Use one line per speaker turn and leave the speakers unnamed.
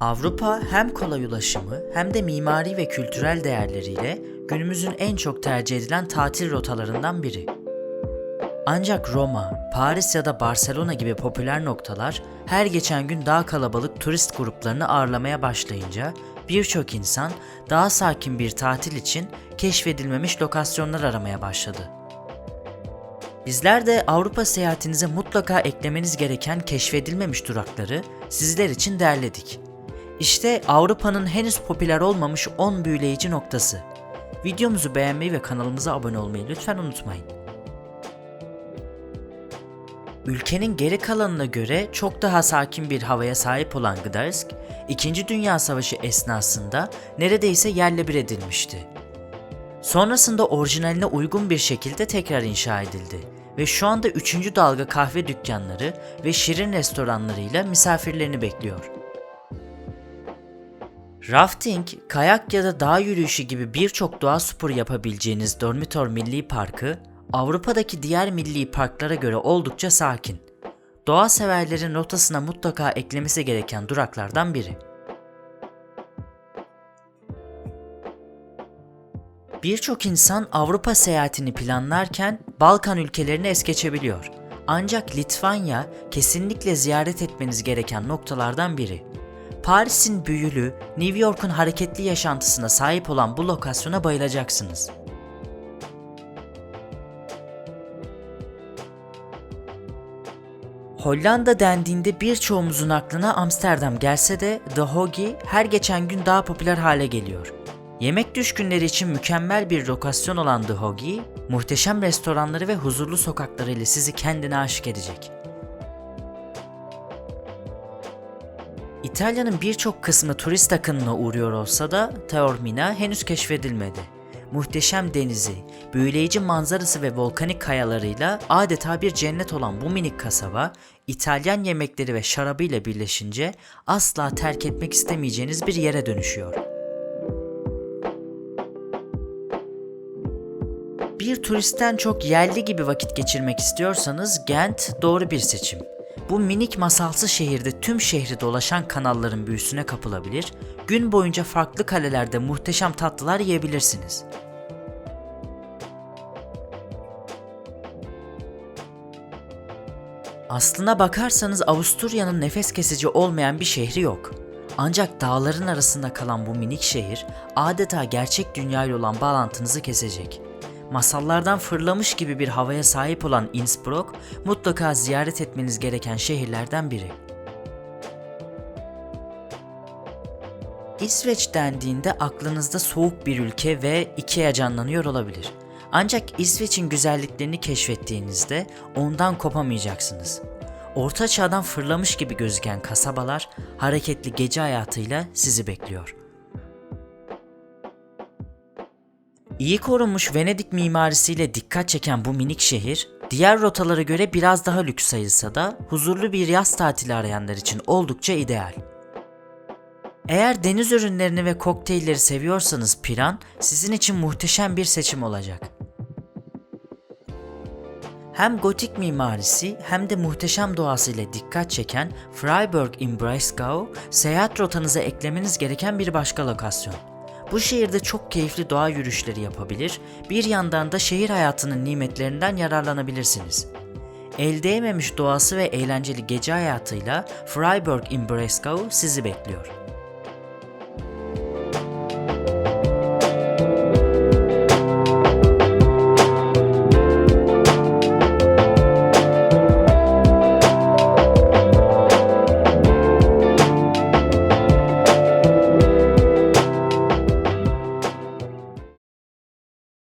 Avrupa hem kolay ulaşımı hem de mimari ve kültürel değerleriyle günümüzün en çok tercih edilen tatil rotalarından biri. Ancak Roma, Paris ya da Barcelona gibi popüler noktalar her geçen gün daha kalabalık turist gruplarını ağırlamaya başlayınca birçok insan daha sakin bir tatil için keşfedilmemiş lokasyonlar aramaya başladı. Bizler de Avrupa seyahatinize mutlaka eklemeniz gereken keşfedilmemiş durakları sizler için derledik. İşte Avrupa'nın henüz popüler olmamış 10 büyüleyici noktası. Videomuzu beğenmeyi ve kanalımıza abone olmayı lütfen unutmayın. Ülkenin geri kalanına göre çok daha sakin bir havaya sahip olan Gdansk, 2. Dünya Savaşı esnasında neredeyse yerle bir edilmişti. Sonrasında orijinaline uygun bir şekilde tekrar inşa edildi ve şu anda 3. dalga kahve dükkanları ve şirin restoranlarıyla misafirlerini bekliyor. Rafting, kayak ya da dağ yürüyüşü gibi birçok doğa sporu yapabileceğiniz Dormitor Milli Parkı, Avrupa'daki diğer milli parklara göre oldukça sakin. Doğa severlerin rotasına mutlaka eklemesi gereken duraklardan biri. Birçok insan Avrupa seyahatini planlarken Balkan ülkelerini es geçebiliyor. Ancak Litvanya kesinlikle ziyaret etmeniz gereken noktalardan biri. Paris'in büyülü, New York'un hareketli yaşantısına sahip olan bu lokasyona bayılacaksınız. Hollanda dendiğinde birçoğumuzun aklına Amsterdam gelse de The Hoagie her geçen gün daha popüler hale geliyor. Yemek düşkünleri için mükemmel bir lokasyon olan The Hoagie, muhteşem restoranları ve huzurlu sokaklarıyla sizi kendine aşık edecek. İtalya'nın birçok kısmı turist akınına uğruyor olsa da Taormina henüz keşfedilmedi. Muhteşem denizi, büyüleyici manzarası ve volkanik kayalarıyla adeta bir cennet olan bu minik kasaba, İtalyan yemekleri ve şarabıyla birleşince asla terk etmek istemeyeceğiniz bir yere dönüşüyor. Bir turistten çok yerli gibi vakit geçirmek istiyorsanız Gent doğru bir seçim. Bu minik masalsı şehirde tüm şehri dolaşan kanalların büyüsüne kapılabilir, gün boyunca farklı kalelerde muhteşem tatlılar yiyebilirsiniz. Aslına bakarsanız Avusturya'nın nefes kesici olmayan bir şehri yok. Ancak dağların arasında kalan bu minik şehir adeta gerçek dünyayla olan bağlantınızı kesecek. Masallardan fırlamış gibi bir havaya sahip olan Innsbruck mutlaka ziyaret etmeniz gereken şehirlerden biri. İsveç dendiğinde aklınızda soğuk bir ülke ve Ikea canlanıyor olabilir. Ancak İsveç'in güzelliklerini keşfettiğinizde ondan kopamayacaksınız. Orta çağdan fırlamış gibi gözüken kasabalar hareketli gece hayatıyla sizi bekliyor. İyi korunmuş Venedik mimarisiyle dikkat çeken bu minik şehir, diğer rotalara göre biraz daha lüks sayılsa da huzurlu bir yaz tatili arayanlar için oldukça ideal. Eğer deniz ürünlerini ve kokteylleri seviyorsanız Piran sizin için muhteşem bir seçim olacak. Hem gotik mimarisi hem de muhteşem doğasıyla dikkat çeken Freiburg im Breisgau, seyahat rotanıza eklemeniz gereken bir başka lokasyon. Bu şehirde çok keyifli doğa yürüyüşleri yapabilir, bir yandan da şehir hayatının nimetlerinden yararlanabilirsiniz. El değmemiş doğası ve eğlenceli gece hayatıyla Freiburg im Breisgau sizi bekliyor.